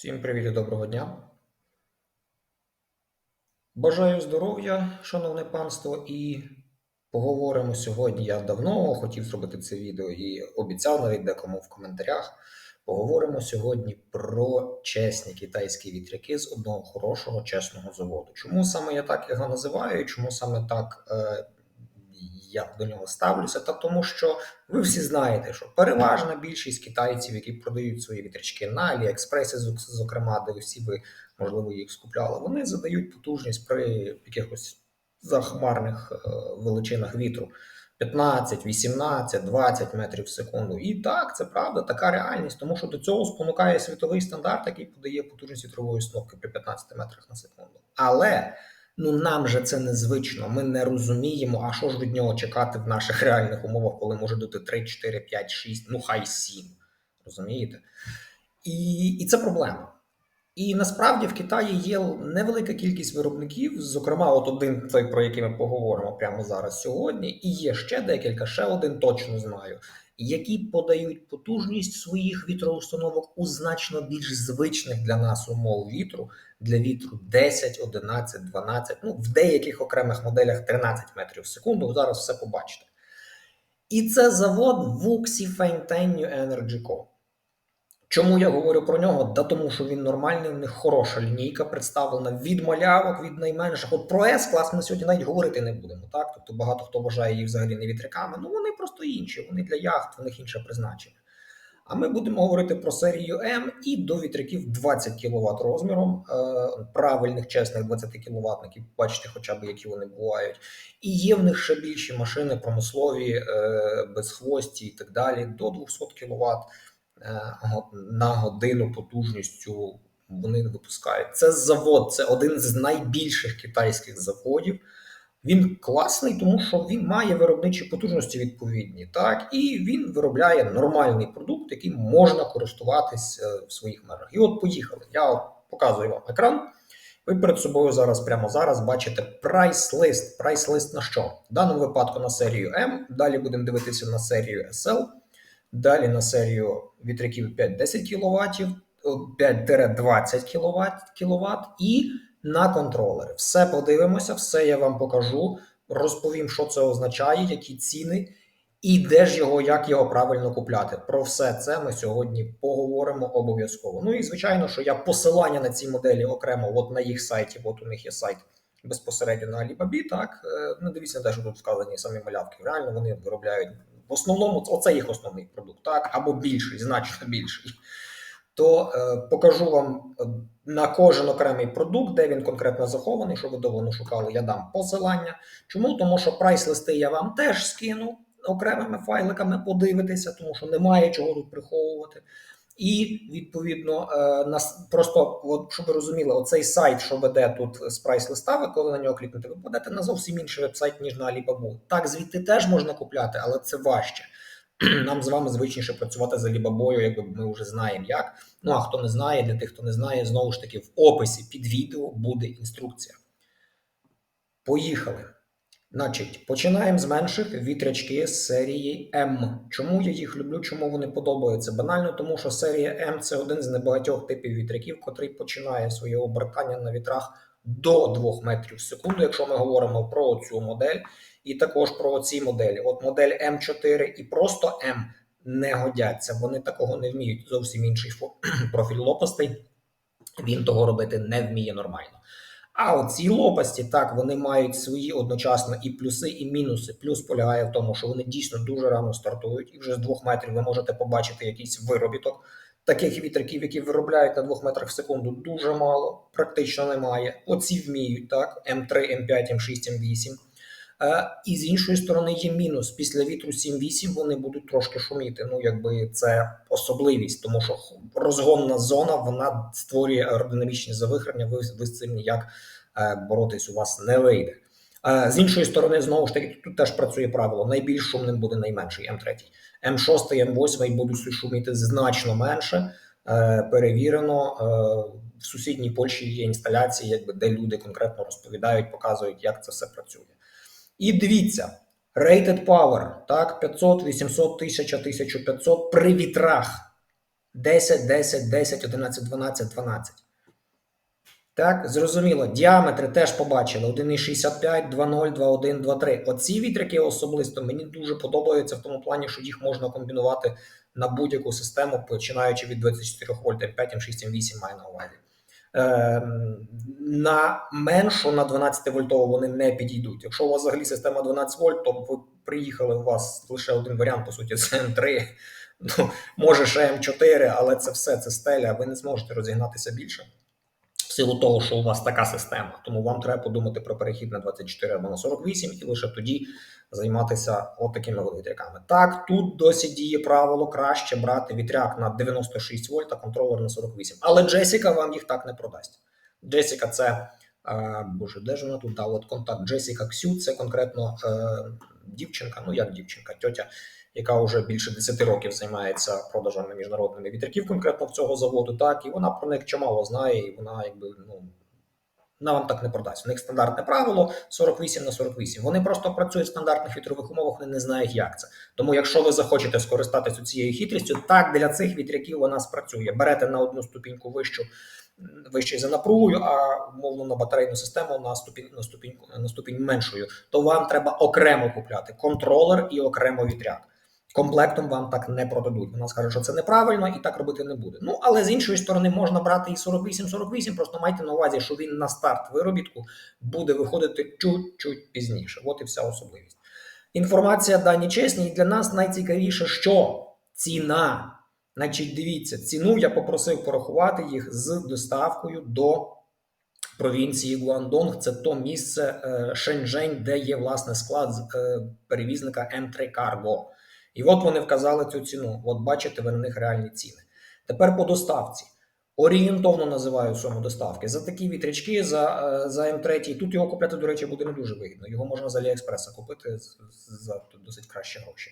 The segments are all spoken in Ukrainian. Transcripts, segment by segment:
Всім привіт і доброго дня. Бажаю здоров'я, шановне панство, і поговоримо сьогодні. Я давно хотів зробити це відео і обіцяв навіть декому в коментарях. Поговоримо сьогодні про чесні китайські вітряки з одного хорошого чесного заводу. Чому саме я так його називаю? Чому саме так я до нього ставлюся? Та тому, що ви всі знаєте, що переважна більшість китайців, які продають свої вітрячки на Аліекспресі, зок- зокрема, де всі ви можливо їх скупляли, вони задають потужність при якихось захмарних е, величинах вітру. 15, 18, 20 метрів в секунду. І так, це правда, така реальність, тому що до цього спонукає світовий стандарт, який подає потужність вітрової установки при 15 метрах на секунду. Але ну нам же це незвично. Ми не розуміємо, а що ж від нього чекати в наших реальних умовах, коли може дути 3, 4, 5, 6, ну хай 7. Розумієте? І, і це проблема. І насправді в Китаї є невелика кількість виробників, зокрема, от один той, про який ми поговоримо прямо зараз сьогодні, і є ще декілька, ще один точно знаю, які подають потужність своїх вітроустановок у значно більш звичних для нас умов вітру, для вітру 10, 11, 12, ну в деяких окремих моделях 13 метрів в секунду. Зараз все побачите. І це завод Wuxi Fengtenyu Energy Co. Чому я говорю про нього? Да тому, що він нормальний, в них хороша лінійка представлена від малявок, від найменших. От про С-клас ми сьогодні навіть говорити не будемо. Так, тобто багато хто вважає їх взагалі не вітряками. Ну вони просто інші, вони для яхт, в них інше призначення. А ми будемо говорити про серію М і до вітряків 20 кВт розміром, е, правильних, чесних 20 кВт, бачите, хоча б які вони бувають. І є в них ще більші машини промислові, е, безхвості і так далі, до 200 кВт на годину потужністю вони випускають. Це завод, це один з найбільших китайських заводів. Він класний, тому що він має виробничі потужності відповідні, так і він виробляє нормальний продукт, яким можна користуватись е, в своїх мерах. І от поїхали. Я показую вам екран. Ви перед собою зараз, прямо зараз, бачите прайс-лист. Прайс-лист на що? В даному випадку на серію М. Далі будемо дивитися на серію SL. Далі на серію вітряків 5-10 кВт, 5-20 кВт, кВт і на контролери. Все подивимося, все я вам покажу, розповім, що це означає, які ціни, і де ж його, як його правильно купляти. Про все це ми сьогодні поговоримо обов'язково. Ну і звичайно, що я посилання на ці моделі окремо, от на їх сайті, от у них є сайт безпосередньо на Alibaba, так не дивіться на те, що тут вказані самі малявки. Реально вони виробляють в основному оце їх основний продукт, так або більший, значно більший. То е, покажу вам е, на кожен окремий продукт, де він конкретно захований, що ви довго шукали, я дам посилання. Чому? Тому що прайс-листи я вам теж скину окремими файликами, подивитися, тому що немає чого тут приховувати. І відповідно е, нас просто, от, щоб ви розуміли, оцей сайт, що веде тут з прайс-листа, ви коли на нього клікнете, ви попадете на зовсім інший вебсайт, ніж на Alibaba. Так, звідти теж можна купляти, але це важче. Нам з вами звичніше працювати з Alibaba, якби ми вже знаємо як. Ну а хто не знає, для тих, хто не знає, знову ж таки, в описі під відео буде інструкція. Поїхали. Значить, починаємо з менших вітрячки з серії М. Чому я їх люблю, чому вони подобаються? Банально, тому що серія М це один з небагатьох типів вітряків, котрий починає своє обертання на вітрах до 2 метрів в секунду, якщо ми говоримо про цю модель, і також про ці моделі. От модель М4 і просто М не годяться. Вони такого не вміють. Зовсім інший профіль лопастей. Він того робити не вміє нормально. А оці лопасті, так, вони мають свої одночасно і плюси, і мінуси. Плюс полягає в тому, що вони дійсно дуже рано стартують, і вже з двох метрів ви можете побачити якийсь виробіток. Таких вітряків, які виробляють на двох метрах в секунду, дуже мало, практично немає. Оці вміють, так, М3, М5, М6, М8. І з іншої сторони є мінус. Після вітру 7-8 вони будуть трошки шуміти. Ну, якби це особливість, тому що розгонна зона вона створює аеродинамічні завихрення. Ви, ви з цим ніяк е, боротись у вас не вийде. З іншої сторони, знову ж таки, тут теж працює правило: найбільш шумним буде найменший М3. М6, М8 будуть шуміти значно менше. Е, Перевірено е, в сусідній Польщі є інсталяції, якби де люди конкретно розповідають, показують, як це все працює. І дивіться, rated power, так, 500, 800, 1000, 1500 при вітрах. 10, 10, 10, 11, 12, 12. Так, зрозуміло. Діаметри теж побачили: 1,65, 2,0, 2,1, 2,3. Оці вітряки особисто мені дуже подобаються в тому плані, що їх можна комбінувати на будь-яку систему, починаючи від 24 вольт, М5, М6, М8 маю на увазі. Е, на меншу на 12 вольтову вони не підійдуть. Якщо у вас взагалі система 12 вольт, то ви приїхали, у вас лише один варіант, по суті, це М3, ну, може ще М4, але це все, це стеля, ви не зможете розігнатися більше. Силу того, що у вас така система, тому вам треба подумати про перехід на 24 або на 48 і лише тоді займатися от такими вітряками. Так, тут досі діє правило краще брати вітряк на 96 вольт, а контролер на 48. Але Джесіка вам їх так не продасть. Джесіка це. е, Боже, де ж вона тут? Да, от контакт Джесіка Ксю, це конкретно е, дівчинка, ну як дівчинка, тьотя, яка вже більше 10 років займається продажами міжнародними вітряків, конкретно в цього заводу. Так, і вона про них чимало знає, і вона якби ну. Вона вам так не продасть. У них стандартне правило 48 на 48. Вони просто працюють в стандартних вітрових умовах, вони не знають, як це. Тому, якщо ви захочете скористатися цією хитрістю, так для цих вітряків вона спрацює. Берете на одну ступіньку вищу, вище за напругою, а умовно на батарейну систему на ступінь на ступіньку на ступінь меншою, то вам треба окремо купляти контролер і окремо вітряк. Комплектом вам так не продадуть. Вона скаже, що це неправильно і так робити не буде. Ну але з іншої сторони можна брати і 48-48, просто майте на увазі, що він на старт виробітку буде виходити чуть-чуть пізніше. От і вся особливість. Інформація дані чесні, і для нас найцікавіше, що ціна. Значить, дивіться, ціну я попросив порахувати їх з доставкою до провінції Гуандонг. Це то місце е, Шеньчжень, де є власне склад е, перевізника М3 Cargo. І от вони вказали цю ціну. От бачите, ви на них реальні ціни. Тепер по доставці. Орієнтовно називаю суму доставки. За такі вітрячки, за, е, за М3. Тут його купляти, до речі, буде не дуже вигідно. Його можна з Аліекспреса купити за досить кращі гроші.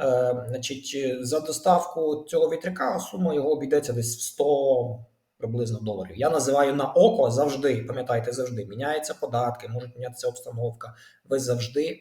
Е, значить, за доставку цього вітряка сума його обійдеться десь в 100 приблизно доларів. Я називаю на око завжди, пам'ятайте, завжди міняються податки, може мінятися обстановка. Ви завжди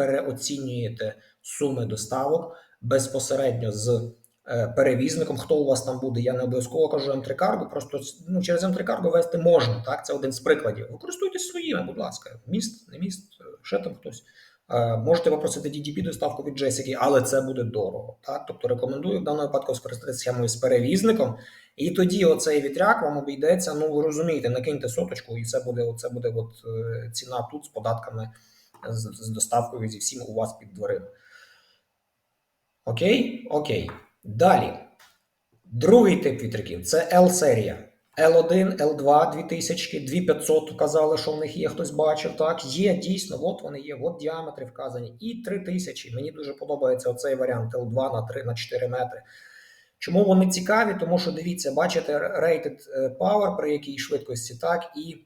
переоцінюєте суми доставок безпосередньо з е, перевізником. Хто у вас там буде? Я не обов'язково кажу М3 Cargo, просто ну, через М3 Cargo вести можна. Так, це один з прикладів. Використовуйтесь своїми, будь ласка, міст, не міст, е, ще там хтось. Е, Можете попросити DDP доставку від Джесіки, але це буде дорого. Так? Тобто рекомендую в даному випадку скористатися схемою з перевізником, і тоді оцей вітряк вам обійдеться. Ну ви розумієте, накиньте соточку, і це буде, це буде от, ціна тут з податками, з, з доставкою зі всім у вас під дверима. Окей? Окей. Далі. Другий тип вітряків це L-серія. L1, L2, 2000, 2500 казали, що в них є, хтось бачив. Так, є дійсно, от вони є, от діаметри вказані. І 3000. Мені дуже подобається оцей варіант L2 на 3 на 4 метри. Чому вони цікаві? Тому що дивіться, бачите, rated е, power при якій швидкості, так, і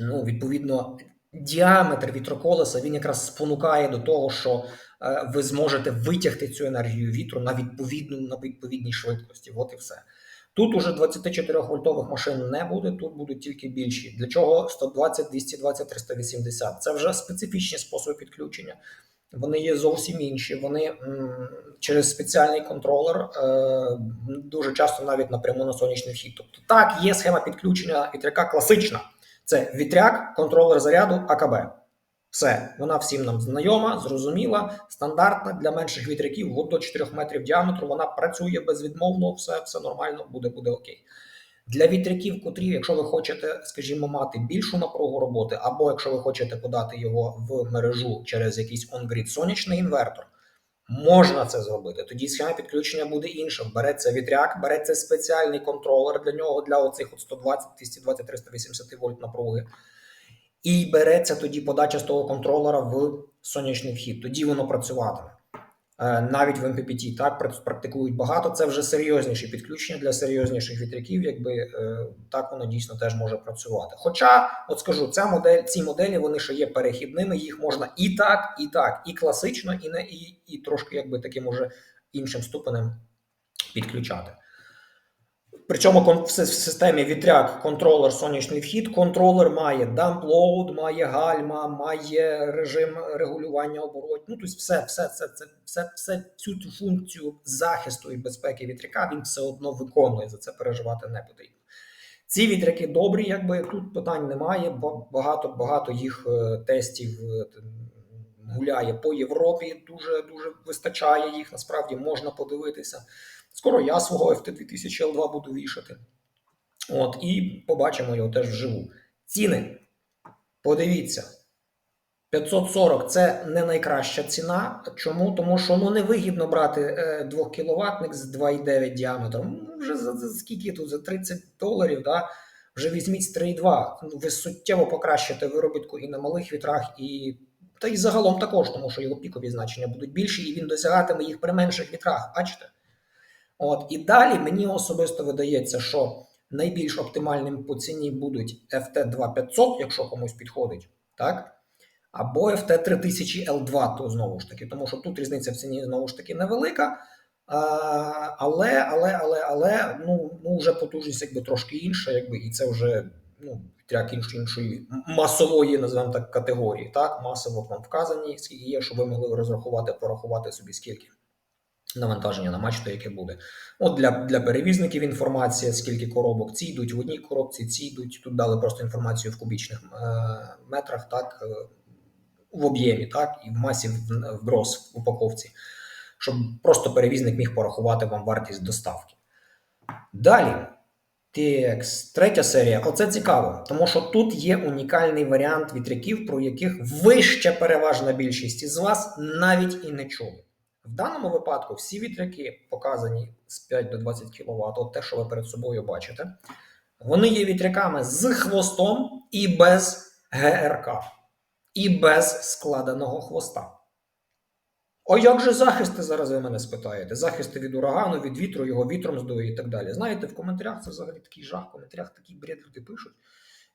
ну, відповідно діаметр вітроколеса він якраз спонукає до того, що е, ви зможете витягти цю енергію вітру на відповідну на відповідній швидкості. От і все. Тут уже 24 вольтових машин не буде, тут будуть тільки більші. Для чого 120, 220, 380? Це вже специфічні способи підключення. Вони є зовсім інші. Вони м, через спеціальний контролер е, дуже часто навіть напряму на сонячний вхід. Тобто, так, є схема підключення вітряка класична. Це вітряк, контролер заряду, АКБ. Все, вона всім нам знайома, зрозуміла, стандартна для менших вітряків, от до 4 метрів діаметру. Вона працює безвідмовно, все, все нормально, буде, буде окей. Для вітряків, котрі, якщо ви хочете, скажімо, мати більшу напругу роботи, або якщо ви хочете подати його в мережу через якийсь on-grid сонячний інвертор, можна це зробити. Тоді схема підключення буде інша. Береться вітряк, береться спеціальний контролер для нього, для оцих от 120, 220, 380 вольт напруги. І береться тоді подача з того контролера в сонячний вхід. Тоді воно працюватиме. Е, Навіть в МППТ так пр- практикують багато. Це вже серйозніші підключення для серйозніших вітряків. Якби е, так воно дійсно теж може працювати. Хоча, от скажу, ця модель, ці моделі вони ще є перехідними. Їх можна і так, і так, і класично, і не і, і трошки якби таким уже іншим ступенем підключати. Причому в системі вітряк, контролер, сонячний вхід, контролер має дамплоуд, має гальма, має режим регулювання оборотів. Ну, тобто все, все, все, все, все, все, всю цю функцію захисту і безпеки вітряка він все одно виконує. За це переживати не потрібно. Ці вітряки добрі, якби тут питань немає. бо Багато багато їх е, тестів е, гуляє по Європі. Дуже дуже вистачає їх. Насправді можна подивитися. Скоро я свого FT2000L2 буду вішати. От, і побачимо його теж вживу. Ціни. Подивіться. 540 це не найкраща ціна. Чому? Тому що ну, невигідно брати е, 2 кВт з 2,9 діаметром. Ну, вже за, за скільки тут? За 30 доларів, да? вже візьміть 3,2. Ну, ви суттєво покращите виробітку і на малих вітрах, і та й загалом також, тому що його пікові значення будуть більші, і він досягатиме їх при менших вітрах. Бачите? От і далі мені особисто видається, що найбільш оптимальним по ціні будуть FT 2500, якщо комусь підходить, так? Або FT 3000 L2, то знову ж таки, тому що тут різниця в ціні знову ж таки невелика. Але, але, але, але, ну, ну вже потужність якби трошки інша, якби, і це вже ну, вітряк іншої, іншої масової, називаємо так, категорії. Так, масово вам вказані, є, щоб ви могли розрахувати, порахувати собі скільки навантаження на мачту, яке буде. От для, для перевізників інформація, скільки коробок ці йдуть в одній коробці, ці йдуть. Тут дали просто інформацію в кубічних е, метрах, так, е, в об'ємі, так, і в масі в, в гроз в упаковці, щоб просто перевізник міг порахувати вам вартість доставки. Далі. TX, третя серія. Оце цікаво, тому що тут є унікальний варіант вітряків, про яких вище переважна більшість із вас навіть і не чули. В даному випадку всі вітряки, показані з 5 до 20 кВт, от те, що ви перед собою бачите, вони є вітряками з хвостом і без ГРК, і без складеного хвоста. А як же захисти зараз ви мене спитаєте? Захисти від урагану, від вітру, його вітром здує і так далі. Знаєте, в коментарях це взагалі такий жах, в коментарях такий бред люди пишуть.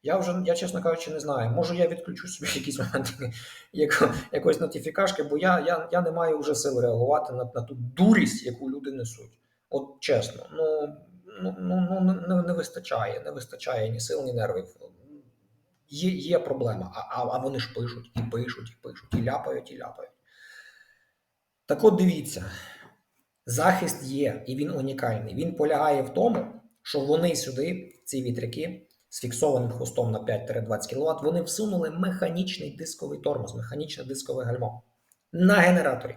Я вже, я, чесно кажучи, не знаю. Може, я відключу собі якісь моменти яко, якоїсь нотифікашки, бо я, я, я не маю вже сил реагувати на, на ту дурість, яку люди несуть. От чесно, ну, ну, ну, ну не, не вистачає, не вистачає ні сил, ні нервів. Є, є проблема, а, а, а вони ж пишуть, і пишуть, і пишуть, і ляпають, і ляпають. Так от дивіться, захист є, і він унікальний. Він полягає в тому, що вони сюди, ці вітряки, з фіксованим хвостом на 5-20 кВт, вони всунули механічний дисковий тормоз, механічне дискове гальмо на генераторі,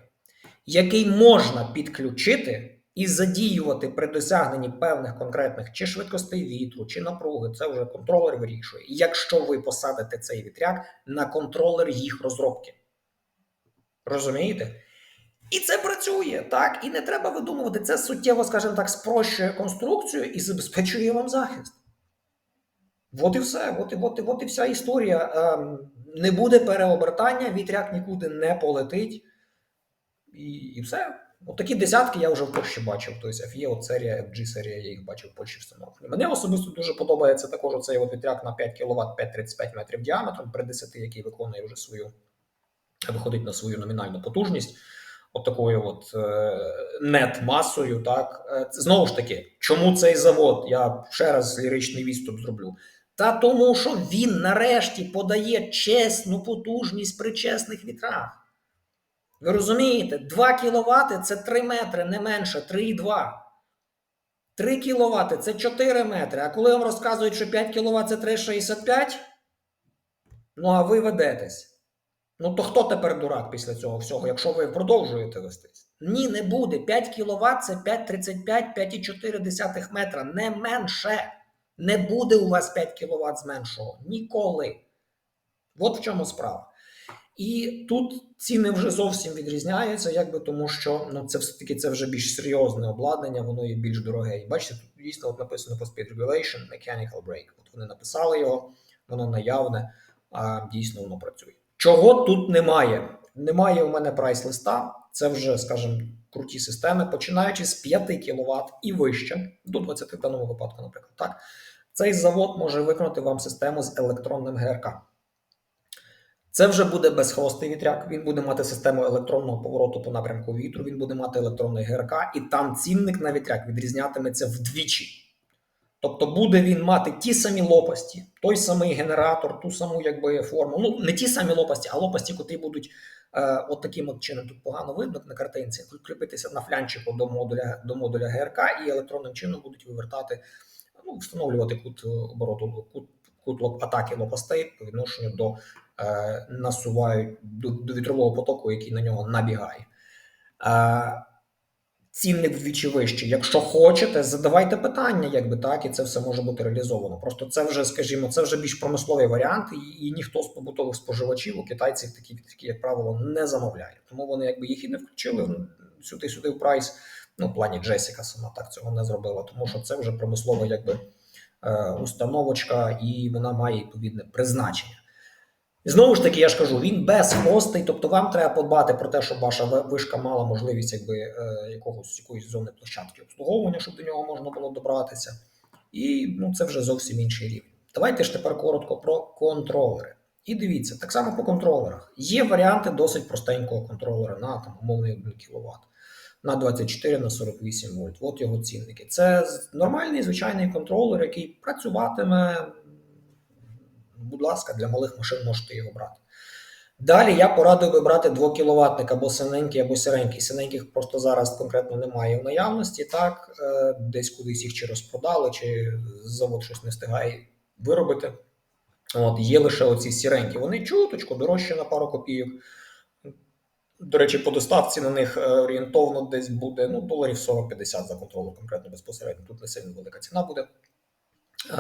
який можна підключити і задіювати при досягненні певних конкретних чи швидкостей вітру, чи напруги. Це вже контролер вирішує. Якщо ви посадите цей вітряк на контролер їх розробки. Розумієте? І це працює, так, і не треба видумувати. Це суттєво, скажімо так, спрощує конструкцію і забезпечує вам захист. От і все, от і, от, і, от і вся історія. Ем, не буде переобертання, вітряк нікуди не полетить. І і все. От такі десятки я вже в Польщі бачив. Тобто FE, от серія, FG серія, я їх бачив в Польщі встановлені. Мені особисто дуже подобається також оцей от вітряк на 5 кВт 5,35 метрів діаметром при 10, який виконує вже свою, виходить на свою номінальну потужність от такою от е, нет-масою. Так Е, знову ж таки, чому цей завод? Я ще раз ліричний відступ зроблю. Та тому, що він нарешті подає чесну потужність при чесних вітрах. Ви розумієте, 2 кВт це 3 метри, не менше, 3,2. 3 кВт це 4 метри. А коли вам розказують, що 5 кВт це 3,65, ну а ви ведетесь. Ну то хто тепер дурак після цього всього, якщо ви продовжуєте вестись? Ні, не буде. 5 кВт це 5,35, 5,4 метра, не менше. Не буде у вас 5 кВт з меншого. Ніколи. От в чому справа. І тут ціни вже зовсім відрізняються, якби тому що ну, це все-таки це вже більш серйозне обладнання, воно є більш дороге. І бачите, тут дійсно от написано по Speed Regulation, Mechanical Brake. От вони написали його, воно наявне, а дійсно воно працює. Чого тут немає? Немає у мене прайс-листа, це вже, скажімо, круті системи, починаючи з 5 кВт і вище, до 20 в даному випадку, наприклад. Так? Цей завод може виконати вам систему з електронним ГРК. Це вже буде безхвостий вітряк. Він буде мати систему електронного повороту по напрямку вітру, він буде мати електронний ГРК, і там цінник на вітряк відрізнятиметься вдвічі. Тобто буде він мати ті самі лопасті, той самий генератор, ту саму якби форму. Ну не ті самі лопасті, а лопасті, котрі будуть е, от таким от чином тут погано видно на картинці, кріпитися на флянчику до модуля до модуля ГРК і електронним чином будуть вивертати, ну встановлювати кут е, обороту, кут, кут атаки лопастей по відношенню до е, насувають до, до вітрового потоку, який на нього набігає. Е, цінник вдвічі вищий. Якщо хочете, задавайте питання, якби так, і це все може бути реалізовано. Просто це вже, скажімо, це вже більш промисловий варіант, і, і ніхто з побутових споживачів у китайців такі, такі, як правило, не замовляє. Тому вони якби їх і не включили сюди, сюди в прайс. Ну, в плані Джесіка сама так цього не зробила, тому що це вже промислова якби е, установочка, і вона має відповідне призначення. Знову ж таки, я ж кажу, він безхвостий, тобто вам треба подбати про те, щоб ваша вишка мала можливість якби, е, якогось якоїсь зони площадки обслуговування, щоб до нього можна було добратися. І ну, це вже зовсім інший рівень. Давайте ж тепер коротко про контролери. І дивіться, так само по контролерах. Є варіанти досить простенького контролера на там, умовний 1 кВт. На 24 на 48 вольт. От його цінники. Це нормальний звичайний контролер, який працюватиме будь ласка, для малих машин можете його брати. Далі я порадив би брати 2 кВт або синенький, або сиренький. Синеньких просто зараз конкретно немає в наявності. Так, е, десь кудись їх чи розпродали, чи завод щось не встигає виробити. От, є лише оці сіренькі. Вони чуточку дорожчі на пару копійок. До речі, по доставці на них е, орієнтовно десь буде ну, доларів 40-50 за контролю, конкретно безпосередньо. Тут не сильно велика ціна буде. Е,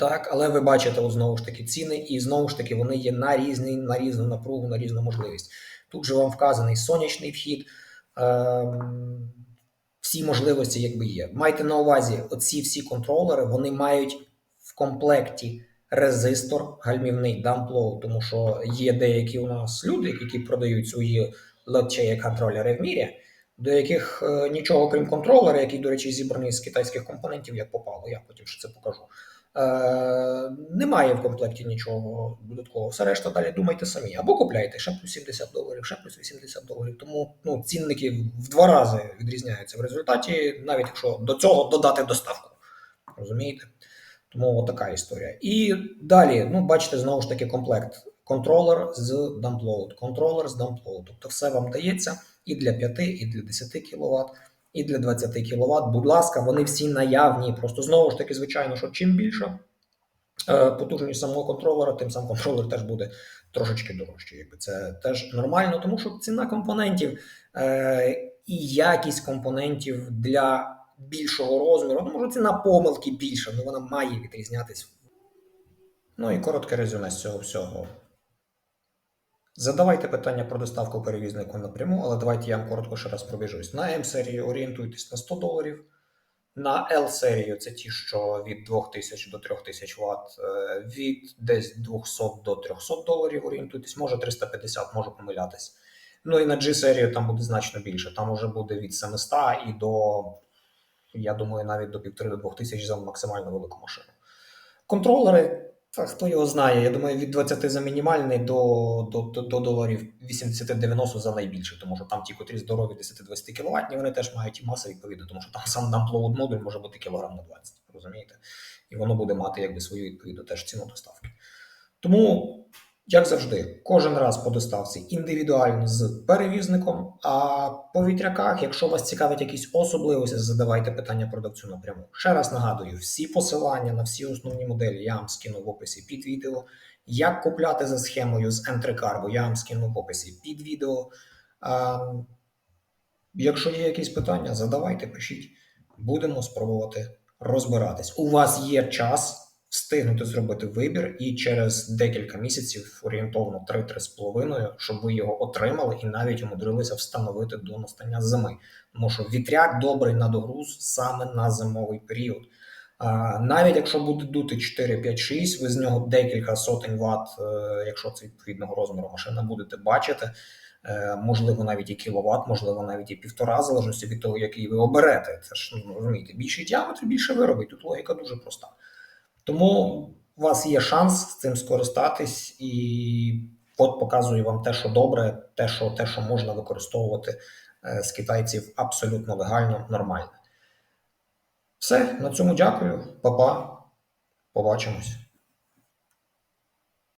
так, але ви бачите знову ж таки ціни, і знову ж таки вони є на різні, на різну напругу, на різну можливість. Тут же вам вказаний сонячний вхід, е, всі можливості, якби є. Майте на увазі, оці всі контролери вони мають в комплекті резистор гальмівний дамплоу, тому що є деякі у нас люди, які продають свої лотчеї контролери в мірі, до яких е, нічого крім контролера, який, до речі, зібраний з китайських компонентів, як попало, я потім ще це покажу. Е, немає в комплекті нічого додаткового. Все решта далі думайте самі. Або купляйте ще плюс 70 доларів, ще плюс 80 доларів. Тому ну, цінники в два рази відрізняються в результаті, навіть якщо до цього додати доставку. Розумієте? Тому от така історія. І далі, ну, бачите, знову ж таки, комплект. Контролер з дамплоуд, контролер з дамплоуд. Тобто все вам дається і для 5, і для 10 кВт, і для 20 кВт. Будь ласка, вони всі наявні. Просто знову ж таки, звичайно, що чим більше е, потужність самого контролера, тим сам контролер теж буде трошечки дорожчий. Якби це теж нормально, тому що ціна компонентів е, і якість компонентів для більшого розміру, ну, може ціна помилки більша, але вона має відрізнятись. Ну і коротке резюме з цього всього. Задавайте питання про доставку перевізнику напряму, але давайте я вам коротко ще раз пробіжусь. На М-серію орієнтуйтесь на 100 доларів. На L-серію це ті, що від 2000 до 3000 Вт, е, від десь 200 до 300 доларів орієнтуйтесь, може 350, можу помилятись. Ну і на G-серію там буде значно більше. Там уже буде від 700 і до, я думаю, навіть до 1,5-2 тисяч за максимально велику машину. Контролери, та хто його знає, я думаю, від 20 за мінімальний до, до, до, до доларів 80-90 за найбільший, тому що там ті, котрі здорові 10-20 кВт, вони теж мають і маси відповідно, тому що там сам дамплоуд модуль може бути кілограм на 20, розумієте? І воно буде мати якби свою відповідну теж ціну доставки. Тому, як завжди, кожен раз по доставці індивідуально з перевізником. А по вітряках, якщо вас цікавить якісь особливості, задавайте питання продавцю напряму. Ще раз нагадую, всі посилання на всі основні моделі я вам скину в описі під відео. Як купляти за схемою з N3 Cargo, я вам скину в описі під відео. А, якщо є якісь питання, задавайте, пишіть. Будемо спробувати розбиратись. У вас є час встигнути зробити вибір, і через декілька місяців, орієнтовно 3-3,5, щоб ви його отримали і навіть умудрилися встановити до настання зими. Тому що вітряк добрий на догруз саме на зимовий період. Навіть якщо буде дути 4, 5, 6, ви з нього декілька сотень ватт, е, якщо це відповідного розміру машина, будете бачити. Е, можливо, навіть і кіловат, можливо, навіть і півтора, залежності від того, який ви оберете. Це ж ну, розумієте, більший діаметр, більше виробить. Тут логіка дуже проста. Тому у вас є шанс з цим скористатись, і от показую вам те, що добре, те, що, те, що можна використовувати е, з китайців абсолютно легально, нормально. Все, на цьому дякую, Па-па. Побачимось.